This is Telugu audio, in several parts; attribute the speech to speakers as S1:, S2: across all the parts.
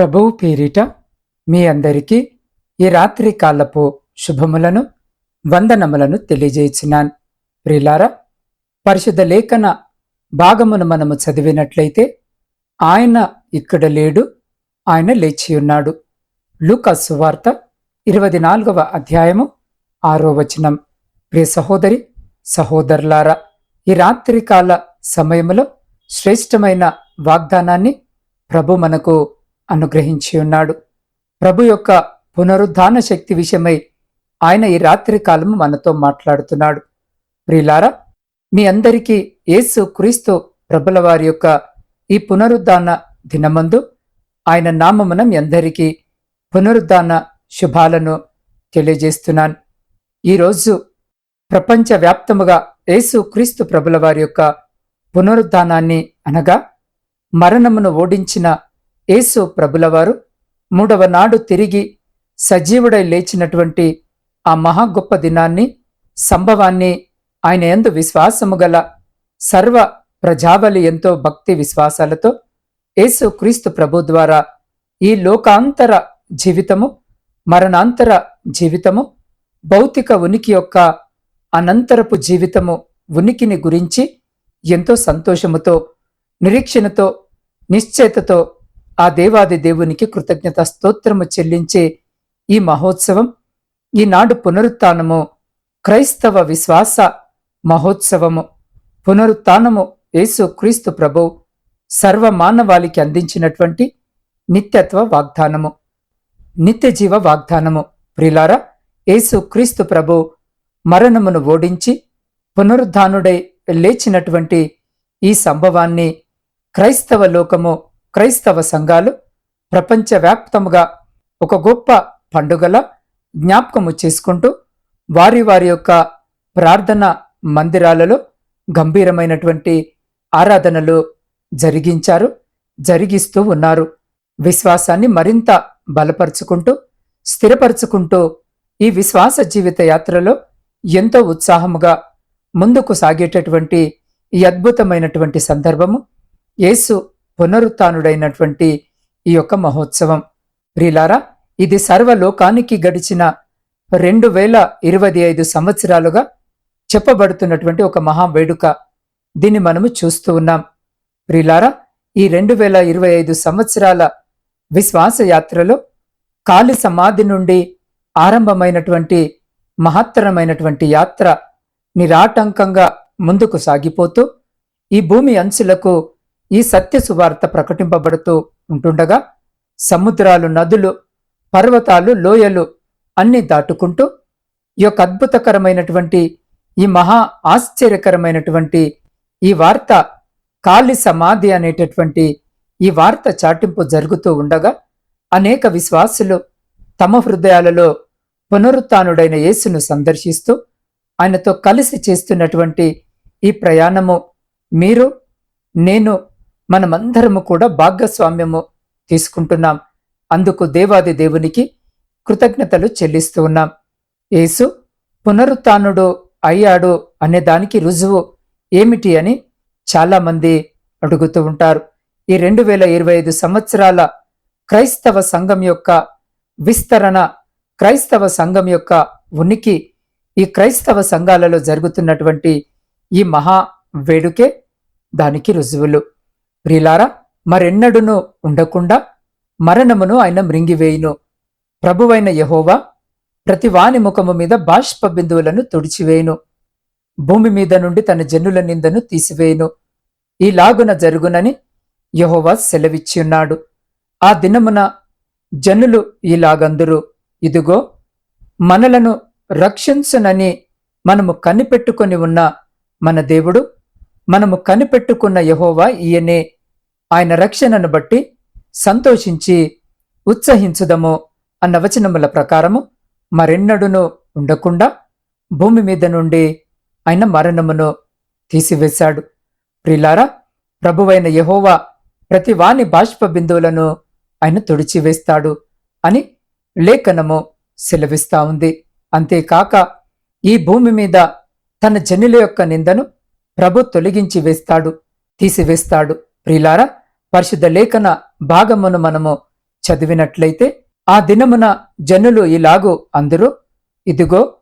S1: ప్రభువు పేరిట మీ అందరికీ ఈ రాత్రి కాలపు శుభములను వందనములను తెలియజేయుచున్నాను ప్రిలారా పరిశుద్ధ లేఖన భాగమును మనము చదివినట్లయితే ఆయన ఇక్కడ లేడు ఆయన లేచి ఉన్నాడు. లూకా సువార్త ఇరవై నాలుగవ అధ్యాయము ఆరో వచనం. ప్రియ సహోదరి సహోదరులారా ఈ రాత్రికాల సమయములో శ్రేష్టమైన వాగ్దానాన్ని ప్రభు మనకు అనుగ్రహించి ఉన్నాడు. ప్రభు యొక్క పునరుద్ధాన శక్తి విషయమై ఆయన ఈ రాత్రి కాలము మనతో మాట్లాడుతున్నాడు. ప్రియులారా మీ అందరికీ యేసు క్రీస్తు ప్రభుల వారి యొక్క ఈ పునరుద్ధాన దినమందు ఆయన నామమున మీ అందరికీ పునరుద్ధాన శుభాలను తెలియజేస్తున్నాను. ఈరోజు ప్రపంచవ్యాప్తముగా యేసు క్రీస్తు ప్రభుల వారి యొక్క పునరుద్ధానాన్ని అనగా మరణమును ఓడించిన యేసు ప్రభులవారు మూడవ నాడు తిరిగి సజీవుడై లేచినటువంటి ఆ మహా గొప్ప దినాన్ని సంభవాన్ని ఆయన ఎందు విశ్వాసము గల సర్వ ప్రజావళి ఎంతో భక్తి విశ్వాసాలతో యేసు క్రీస్తు ప్రభు ద్వారా ఈ లోకాంతర జీవితము మరణాంతర జీవితము భౌతిక ఉనికి యొక్క అనంతరపు జీవితము ఉనికిని గురించి ఎంతో సంతోషముతో నిరీక్షణతో నిశ్చయతతో ఆ దేవాది దేవునికి కృతజ్ఞత స్తోత్రము చెల్లించే ఈ మహోత్సవం ఈనాడు పునరుత్నము క్రైస్తవ విశ్వాస మహోత్సవము. పునరుత్నము యేసు క్రీస్తు ప్రభు సర్వ మానవాళికి అందించినటువంటి నిత్యత్వ వాగ్దానము. నిత్య జీవ వాగ్దానము. ప్రిలారా యేసు క్రీస్తు ప్రభు మరణమును ఓడించి పునరుద్ధానుడై లేచినటువంటి ఈ సంభవాన్ని క్రైస్తవ లోకము క్రైస్తవ సంఘాలు ప్రపంచవ్యాప్తముగా ఒక గొప్ప పండుగల జ్ఞాపకము చేసుకుంటూ వారి వారి యొక్క ప్రార్థన మందిరాలలో గంభీరమైనటువంటి ఆరాధనలు జరిగించారు జరిగిస్తూ ఉన్నారు. విశ్వాసాన్ని మరింత బలపరుచుకుంటూ స్థిరపరుచుకుంటూ ఈ విశ్వాస జీవిత యాత్రలో ఎంతో ఉత్సాహముగా ముందుకు సాగేటటువంటి ఈ అద్భుతమైనటువంటి సందర్భము. యేసు పునరుత్డైనటువంటి ఈ యొక్క మహోత్సవం. ప్రిలారా ఇది సర్వలోకానికి గడిచిన రెండు వేల ఇరవై ఐదు సంవత్సరాలుగా చెప్పబడుతున్నటువంటి ఒక మహా వేడుక. దీన్ని మనము చూస్తూ ఉన్నాం. ప్రిలారా ఈ రెండు వేల ఇరవై ఐదు సంవత్సరాల విశ్వాస యాత్రలో కాలి సమాధి నుండి ఆరంభమైనటువంటి మహత్తరమైనటువంటి యాత్ర నిరాటంకంగా ముందుకు సాగిపోతూ ఈ భూమి అంచులకు ఈ సత్య సువార్త ప్రకటింపబడుతూ ఉంటుండగా సముద్రాలు నదులు పర్వతాలు లోయలు అన్నీ దాటుకుంటూ ఈ యొక్క అద్భుతకరమైనటువంటి ఈ మహా ఆశ్చర్యకరమైనటువంటి ఈ వార్త కాలి సమాధి అనేటటువంటి ఈ వార్త చాటింపు జరుగుతూ ఉండగా అనేక విశ్వాసులు తమ హృదయాలలో పునరుత్డైన యేసును సందర్శిస్తూ ఆయనతో కలిసి చేస్తున్నటువంటి ఈ ప్రయాణము మీరు నేను మనమందరము కూడా భాగస్వామ్యము తీసుకుంటున్నాం. అందుకు దేవాది దేవునికి కృతజ్ఞతలు చెల్లిస్తూ ఉన్నాం. యేసు పునరుత్నుడు అయ్యాడు అనే దానికి రుజువు ఏమిటి అని చాలామంది అడుగుతూ ఉంటారు. ఈ రెండు వేల ఇరవై ఐదు సంవత్సరాల క్రైస్తవ సంఘం యొక్క విస్తరణ క్రైస్తవ సంఘం యొక్క ఉనికి ఈ క్రైస్తవ సంఘాలలో జరుగుతున్నటువంటి ఈ మహా వేడుకే దానికి రుజువులు. ప్రిలారా మరెన్నడును ఉండకుండా మరణమును ఆయన మృంగివేయును. ప్రభువైన యహోవా ప్రతి వాని ముఖము మీద బాష్ప బిందువులను తుడిచివేయును. భూమి మీద నుండి తన జనుల నిందను తీసివేయును. ఈలాగున జరుగునని యహోవా సెలవిచ్చియున్నాడు. ఆ దినమున జనులు ఇలాగందరూ ఇదిగో మనలను రక్షించునని మనము కనిపెట్టుకొని ఉన్న మన దేవుడు మనము కనిపెట్టుకున్న యహోవా ఈయనే. ఆయన రక్షణను బట్టి సంతోషించి ఉత్సహించుదము అన్న వచనముల ప్రకారము మరెన్నడును ఉండకుండా భూమి మీద నుండి ఆయన మరణమును తీసివేశాడు. ప్రిలారా ప్రభువైన యహోవా ప్రతి వాని బాష్ప బిందువులను ఆయన తుడిచివేస్తాడు అని లేఖనము సెలవిస్తా ఉంది. అంతేకాక ఈ భూమి మీద తన జనుల యొక్క నిందను ప్రభు తొలగించి వేస్తాడు తీసివేస్తాడు. ప్రిలారా పరిశుద్ధ లేఖన భాగమును మనము చదివినట్లయితే ఆ దినమున జనులు ఇలాగూ అందరూ ఇదిగో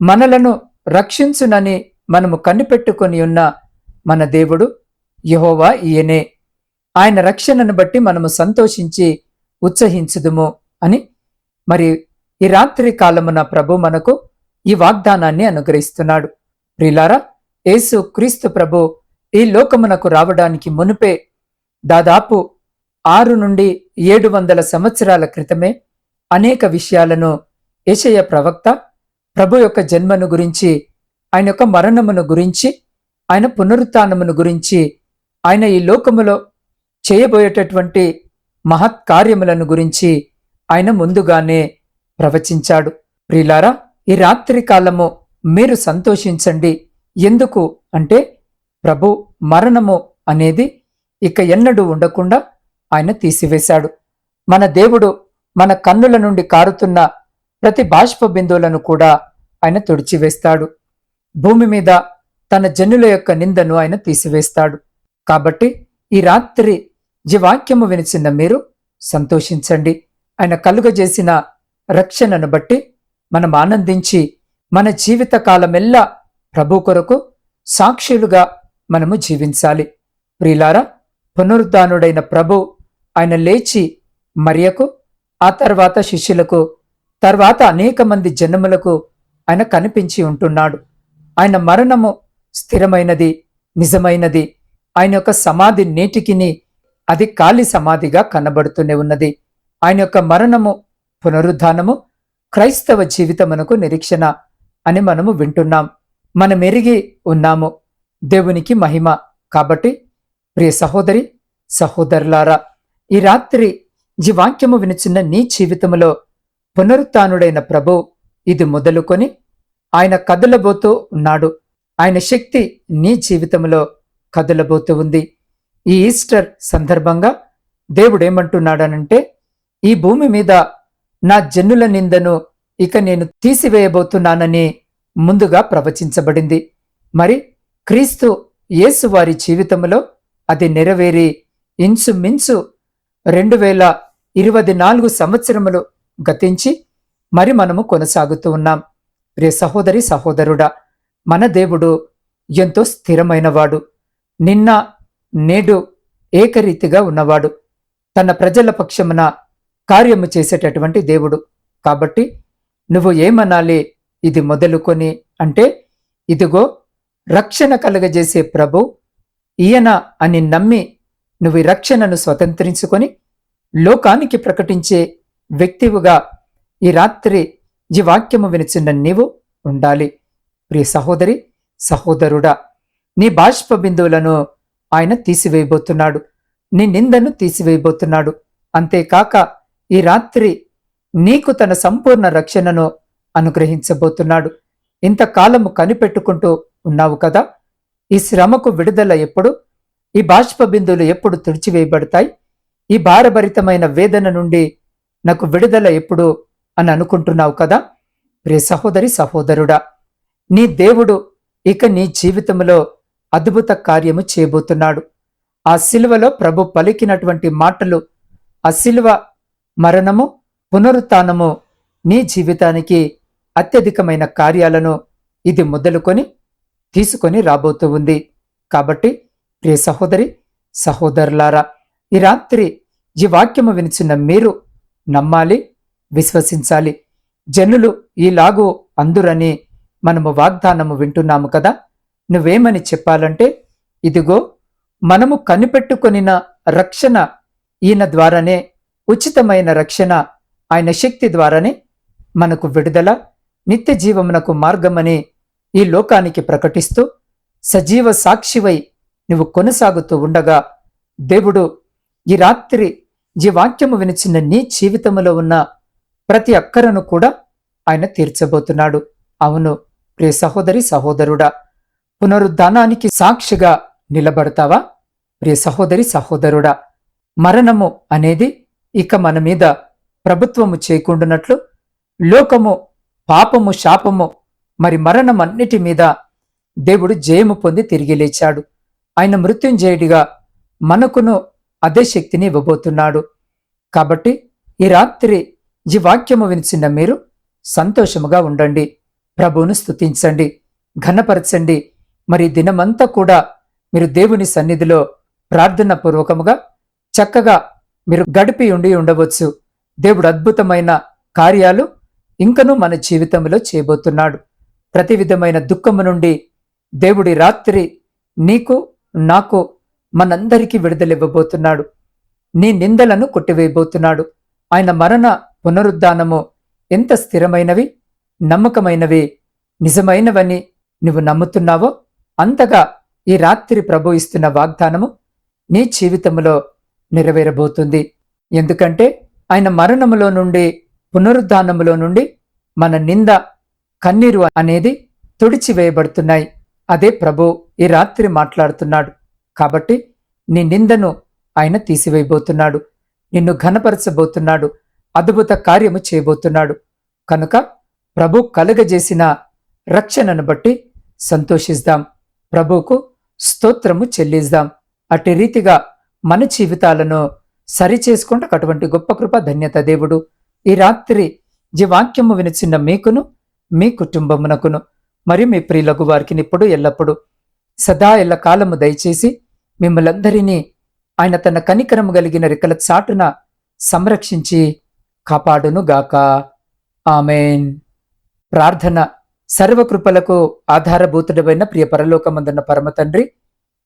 S1: మనలను రక్షించునని మనము కనిపెట్టుకొని ఉన్న మన దేవుడు యహోవా ఈయనే. ఆయన రక్షణను బట్టి మనము సంతోషించి ఉత్సహించుదుము అని. మరి ఈ రాత్రి కాలమున ప్రభు మనకు ఈ వాగ్దానాన్ని అనుగ్రహిస్తున్నాడు. ప్రిలారా యేసు క్రీస్తు ప్రభు ఈ లోకమునకు రావడానికి మునుపే దాదాపు ఆరు నుండి ఏడు వందల సంవత్సరాల క్రితమే అనేక విషయాలను యెషయ ప్రవక్త ప్రభు యొక్క జన్మను గురించి ఆయన యొక్క మరణమును గురించి ఆయన పునరుత్నమును గురించి ఆయన ఈ లోకములో చేయబోయేటటువంటి మహత్ కార్యములను గురించి ఆయన ముందుగానే ప్రవచించాడు. ప్రిలారా ఈ రాత్రి కాలము మీరు సంతోషించండి. ఎందుకు అంటే ప్రభు మరణము అనేది ఇక ఎన్నడూ ఉండకుండా ఆయన తీసివేశాడు. మన దేవుడు మన కన్నుల నుండి కారుతున్న ప్రతి బాష్ప బిందువులను కూడా ఆయన తుడిచివేస్తాడు. భూమి మీద తన జనుల యొక్క నిందను ఆయన తీసివేస్తాడు. కాబట్టి ఈ రాత్రి జీవాక్యము వినిచిన మీరు సంతోషించండి. ఆయన కలుగజేసిన రక్షణను బట్టి మనం ఆనందించి మన జీవిత కాలమెల్లా ప్రభు కొరకు సాక్షులుగా మనము జీవించాలి. ప్రిలారా పునరుద్ధానుడైన ప్రభు ఆయన లేచి మరియకు ఆ తర్వాత శిష్యులకు తర్వాత అనేక మంది జనములకు ఆయన కనిపించి ఉంటున్నాడు. ఆయన మరణము స్థిరమైనది నిజమైనది. ఆయన యొక్క సమాధి నేటికిని అది ఖాళీ సమాధిగా కనబడుతూనే ఉన్నది. ఆయన యొక్క మరణము పునరుద్ధానము క్రైస్తవ జీవితమునకు నిరీక్షణ అని మనము వింటున్నాం. మనం ఎరిగి ఉన్నాము. దేవునికి మహిమ. కాబట్టి ప్రియ సహోదరి సహోదరులారా ఈ రాత్రి ఈ వాక్యము వినుచున్న నీ జీవితములో పునరుత్నుడైన ప్రభు ఇది మొదలుకొని ఆయన కదలబోతూ ఉన్నాడు. ఆయన శక్తి నీ జీవితంలో కదలబోతూ ఉంది. ఈ ఈస్టర్ సందర్భంగా దేవుడేమంటున్నాడనంటే ఈ భూమి మీద నా జన్నుల నిందను ఇక నేను తీసివేయబోతున్నానని ముందుగా ప్రవచించబడింది. మరి క్రీస్తు యేసు వారి జీవితంలో అది నెరవేరి ఇంచుమించు రెండు వేల ఇరవై నాలుగు సంవత్సరములు గతించి మరి మనము కొనసాగుతూ ఉన్నాం. రే సహోదరి సహోదరుడా మన దేవుడు ఎంతో స్థిరమైనవాడు. నిన్న నేడు ఏకరీతిగా ఉన్నవాడు. తన ప్రజల పక్షమున కార్యము చేసేటటువంటి దేవుడు. కాబట్టి నువ్వు ఏమనాలి? ఇది మొదలుకొని అంటే ఇదిగో రక్షణ కలగజేసే ప్రభు ఈయన అని నమ్మి నువ్వు రక్షణను స్వతంత్రించుకొని లోకానికి ప్రకటించే వ్యక్తివుగా ఈ రాత్రి ఈ వాక్యము వినిచిన్న నీవు ఉండాలి. ప్రియ సహోదరి సహోదరుడా నీ బాష్ప బిందువులను ఆయన తీసివేయబోతున్నాడు. నీ నిందను తీసివేయబోతున్నాడు. అంతేకాక ఈ రాత్రి నీకు తన సంపూర్ణ రక్షణను అనుగ్రహించబోతున్నాడు. ఇంతకాలము కనిపెట్టుకుంటూ ఉన్నావు కదా? ఈ శ్రమకు విడుదల ఎప్పుడు? ఈ బాష్ప బిందువులు ఎప్పుడు తుడిచివేయబడతాయి? ఈ భారభరితమైన వేదన నుండి నాకు విడుదల ఎప్పుడు అని అనుకుంటున్నావు కదా? ప్రే సహోదరి సహోదరుడా నీ దేవుడు ఇక నీ జీవితంలో అద్భుత కార్యము చేయబోతున్నాడు. ఆ శిలువలో ప్రభు పలికినటువంటి మాటలు ఆ శిలువ మరణము పునరుత్నము నీ జీవితానికి అత్యధికమైన కార్యాలను ఇది మొదలుకొని తీసుకొని రాబోతూ ఉంది. కాబట్టి ప్రియ సహోదరి సహోదరులారా ఈ రాత్రి ఈ వాక్యము వినిచిన మీరు నమ్మాలి విశ్వసించాలి. జనులు ఈలాగు అందురని మనము వాగ్దానము వింటున్నాము కదా. నువ్వేమని చెప్పాలంటే ఇదిగో మనము కనిపెట్టుకొనిన రక్షణ ఈయన ద్వారానే ఉచితమైన రక్షణ ఆయన శక్తి ద్వారానే మనకు విడుదల నిత్య జీవమునకు మార్గమని ఈ లోకానికి ప్రకటిస్తూ సజీవ సాక్షివై నువ్వు కొనసాగుతూ ఉండగా దేవుడు ఈ రాత్రి ఈ వాక్యము వినిచిన నీ జీవితములో ఉన్న ప్రతి అక్కరను కూడా ఆయన తీర్చబోతున్నాడు. అవును ప్రియ సహోదరి సహోదరుడా పునరుద్ధానానికి సాక్షిగా నిలబడతావా? ప్రియ సహోదరి సహోదరుడా మరణము అనేది ఇక మన మీద ప్రభుత్వము చేకుండునట్లు లోకము పాపము శాపము మరి మరణం అన్నిటి మీద దేవుడు జయము పొంది తిరిగి లేచాడు. ఆయన మృత్యుంజయుడిగా మనకును అదే శక్తిని ఇవ్వబోతున్నాడు. కాబట్టి ఈ రాత్రి ఈ వాక్యము వినిచిన మీరు సంతోషముగా ఉండండి. ప్రభువును స్తుతించండి ఘనపరచండి. మరి దినమంతా కూడా మీరు దేవుని సన్నిధిలో ప్రార్థన పూర్వకముగా చక్కగా మీరు గడిపి ఉండి ఉండవచ్చు. దేవుడు అద్భుతమైన కార్యాలు ఇంకనూ మన జీవితంలో చేయబోతున్నాడు. ప్రతి విధమైన దుఃఖము నుండి దేవుడి రాత్రి నీకు నాకు మనందరికీ విడుదలివ్వబోతున్నాడు నీ నిందలను కొట్టివేయబోతున్నాడు. ఆయన మరణ పునరుద్ధానము ఎంత స్థిరమైనవి నమ్మకమైనవి నిజమైనవని నువ్వు నమ్ముతున్నావో అంతగా ఈ రాత్రి ప్రభు ఇస్తున్న వాగ్దానము నీ జీవితంలో నెరవేరబోతుంది. ఎందుకంటే ఆయన మరణములో నుండి పునరుద్ధానములో నుండి మన నింద కన్నీరు అనేది తుడిచివేయబడుతున్నాయి. అదే ప్రభు ఈ రాత్రి మాట్లాడుతున్నాడు. కాబట్టి నీ నిందను ఆయన తీసివేయబోతున్నాడు. నిన్ను ఘనపరచబోతున్నాడు. అద్భుత కార్యము చేయబోతున్నాడు. కనుక ప్రభు కలుగజేసిన రక్షణను బట్టి సంతోషిద్దాం ప్రభుకు స్తోత్రము చెల్లిద్దాం అట్టి రీతిగా మన జీవితాలను సరిచేసుకుంటూ అటువంటి గొప్ప కృప ధన్యత దేవుడు. ఈ రాత్రి ఈ వాక్యము వినిచిన్న మీకును మీ కుటుంబమునకును మరి మీ ప్రియులకు వారికి ఇప్పుడు ఎల్లప్పుడు సదా ఎల్ల కాలము దయచేసి మిమ్మలందరినీ ఆయన తన కనికరము కలిగిన రెక్కల చాటున సంరక్షించి కాపాడును గాక ఆమెన్. ప్రార్థన సర్వకృపలకు ఆధారభూతుడమైన ప్రియ పరలోకమందున్న పరమ తండ్రి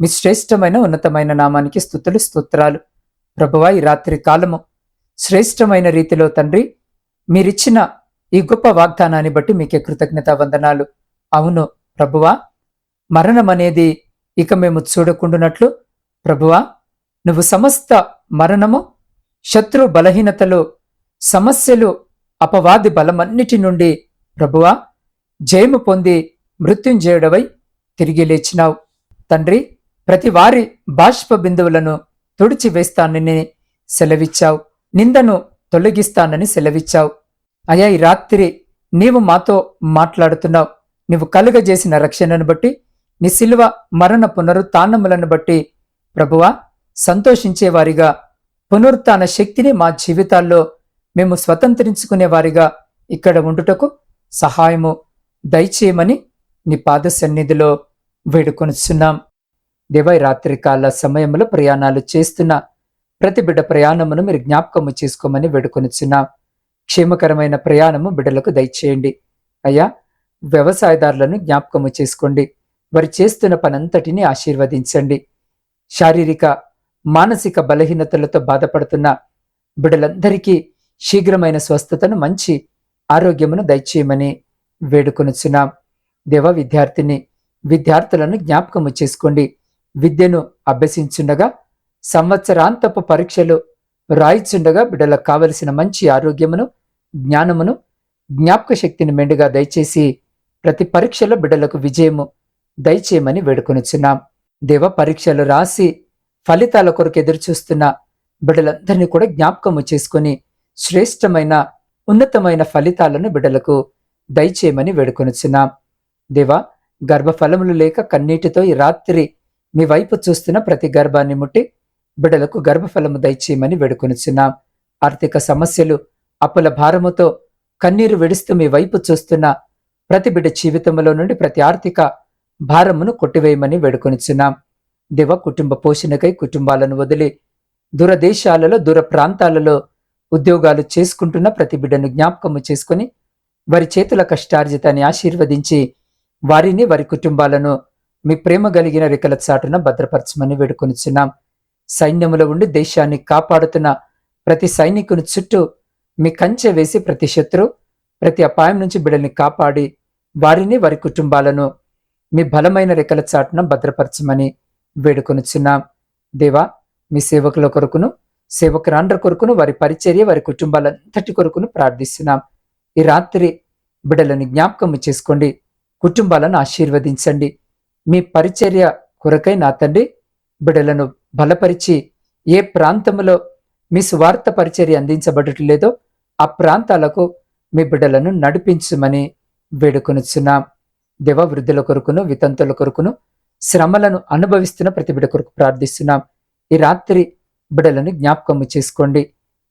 S1: మీ శ్రేష్టమైన ఉన్నతమైన నామానికి స్థుతులు స్తోత్రాలు. ప్రభువా ఈ రాత్రి కాలము శ్రేష్టమైన రీతిలో తండ్రి మీరిచ్చిన ఈ గొప్ప వాగ్దానాన్ని బట్టి మీకే కృతజ్ఞత వందనాలు. అవును ప్రభువా మరణం అనేది ఇక మేము చూడకుండునట్లు. ప్రభువా నువ్వు సమస్త మరణము శత్రు బలహీనతలు సమస్యలు అపవాది బలమన్నిటి నుండి ప్రభువా జయము పొంది మృత్యుంజయుడవై తిరిగి లేచినావు. తండ్రి ప్రతి వారి బాష్ప బిందువులను తుడిచివేస్తానని సెలవిచ్చావు. నిందను తొలగిస్తానని సెలవిచ్చావు. అయా ఈ రాత్రి నీవు మాతో మాట్లాడుతున్నావు. నీవు కలుగజేసిన రక్షణను బట్టి నీ శిలువ మరణ పునరుత్నములను బట్టి ప్రభువా సంతోషించేవారిగా పునరుత్న శక్తిని మా జీవితాల్లో మేము స్వతంత్రించుకునేవారిగా ఇక్కడ ఉండుటకు సహాయము దయచేయమని నీ పాద సన్నిధిలో వేడుకొనిచున్నాం. దేవై రాత్రికాల సమయంలో ప్రయాణాలు చేస్తున్న ప్రతి బిడ్డ ప్రయాణమును మీరు జ్ఞాపకము చేసుకోమని వేడుకొనిచున్నాం. క్షేమకరమైన ప్రయాణము బిడ్డలకు దయచేయండి. అయ్యా వ్యవసాయదారులను జ్ఞాపకము చేసుకోండి. వారు చేస్తున్న పనంతటిని ఆశీర్వదించండి. శారీరక మానసిక బలహీనతలతో బాధపడుతున్న బిడ్డలందరికీ శీఘ్రమైన స్వస్థతను మంచి ఆరోగ్యమును దయచేయమని వేడుకొనుచున్నాం. దేవ విద్యార్థిని విద్యార్థులను జ్ఞాపకము చేసుకోండి. విద్యను అభ్యసించుండగా సంవత్సరాంతపు పరీక్షలు రాయిచుండగా బిడ్డలకు కావలసిన మంచి ఆరోగ్యమును జ్ఞానమును జ్ఞాపక శక్తిని మెండుగా దయచేసి ప్రతి పరీక్షలో బిడ్డలకు విజయము దయచేయమని వేడుకొనిచున్నాం. దేవ పరీక్షలు రాసి ఫలితాల కొరకు ఎదురుచూస్తున్న బిడ్డలందరినీ కూడా జ్ఞాపకము చేసుకొని శ్రేష్టమైన ఉన్నతమైన ఫలితాలను బిడ్డలకు దయచేయమని వేడుకొనిచున్నాం. దేవా గర్భఫలములు లేక కన్నీటితో ఈ రాత్రి మీ వైపు చూస్తున్న ప్రతి గర్భాన్ని ముట్టి బిడ్డలకు గర్భఫలము దయచేయమని వేడుకొనిచున్నాం. ఆర్థిక సమస్యలు అప్పుల భారముతో కన్నీరు విడుస్తూ మీ వైపు చూస్తున్న ప్రతి బిడ్డ జీవితంలో నుండి ప్రతి ఆర్థిక భారమును కొట్టివేయమని వేడుకొనిచున్నాం. దివ కుటుంబ పోషణకై కుటుంబాలను వదిలి దూరదేశాలలో దూర ప్రాంతాలలో ఉద్యోగాలు చేసుకుంటున్న ప్రతి బిడ్డను జ్ఞాపకము చేసుకుని వారి చేతుల కష్టార్జితాన్ని ఆశీర్వదించి వారిని వారి కుటుంబాలను మీ ప్రేమ కలిగిన రెక్కల చాటున భద్రపరచమని వేడుకొనిచున్నాం. సైన్యములో ఉండి దేశాన్ని కాపాడుతున్న ప్రతి సైనికుని చుట్టూ మీ కంచె వేసి ప్రతి శత్రు ప్రతి అపాయం నుంచి బిడల్ని కాపాడి వారిని వారి కుటుంబాలను మీ బలమైన రెక్కల చాటున భద్రపరచమని వేడుకొనుచున్నాం. దేవా మీ సేవకుల కొరకును సేవకురాండ్ర కొరకును వారి పరిచర్య వారి కుటుంబాలంతటి కొరకును ప్రార్థిస్తున్నాం. ఈ రాత్రి బిడలను జ్ఞాపకం చేసుకోండి. కుటుంబాలను ఆశీర్వదించండి. మీ పరిచర్య కొరకై నా తండ్రి బిడలను బలపరిచి ఏ ప్రాంతంలో మీ స్వార్థ పరిచర్య అందించబడట్లేదో ఆ ప్రాంతాలకు మీ బిడ్డలను నడిపించమని వేడుకొనుచున్నాం. దేవ వృద్ధుల కొరకును వితంతుల కొరకును శ్రమలను అనుభవిస్తున్న ప్రతి బిడ్డ కొరకు ప్రార్థిస్తున్నాం. ఈ రాత్రి బిడ్డలను జ్ఞాపకము చేసుకోండి.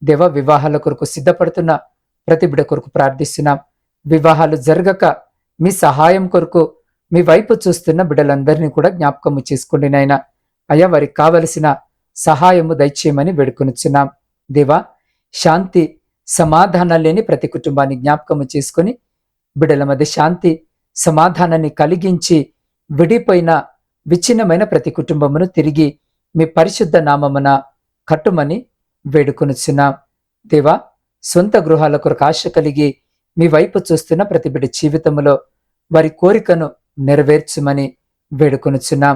S1: దేవ వివాహాల కొరకు సిద్ధపడుతున్న ప్రతి బిడ్డ కొరకు ప్రార్థిస్తున్నాం. వివాహాలు జరగక మీ సహాయం కొరకు మీ వైపు చూస్తున్న బిడ్డలందరినీ కూడా జ్ఞాపకము చేసుకోండి నాయన. అయ్యా వారికి కావలసిన సహాయము దయచేయమని వేడుకొనుచున్నాం. దేవా శాంతి సమాధానం లేని ప్రతి కుటుంబాన్ని జ్ఞాపకము చేసుకొని బిడ్డల మధ్య శాంతి సమాధానాన్ని కలిగించి విడిపోయిన విచ్ఛిన్నమైన ప్రతి కుటుంబమును తిరిగి మీ పరిశుద్ధ నామమున కట్టుమని వేడుకొనుచున్నాం. దేవా సొంత గృహాల కొరకు ఆశ కలిగి మీ వైపు చూస్తున్న ప్రతి బిడ్డ జీవితంలో వారి కోరికను నెరవేర్చుమని వేడుకొనుచున్నాం.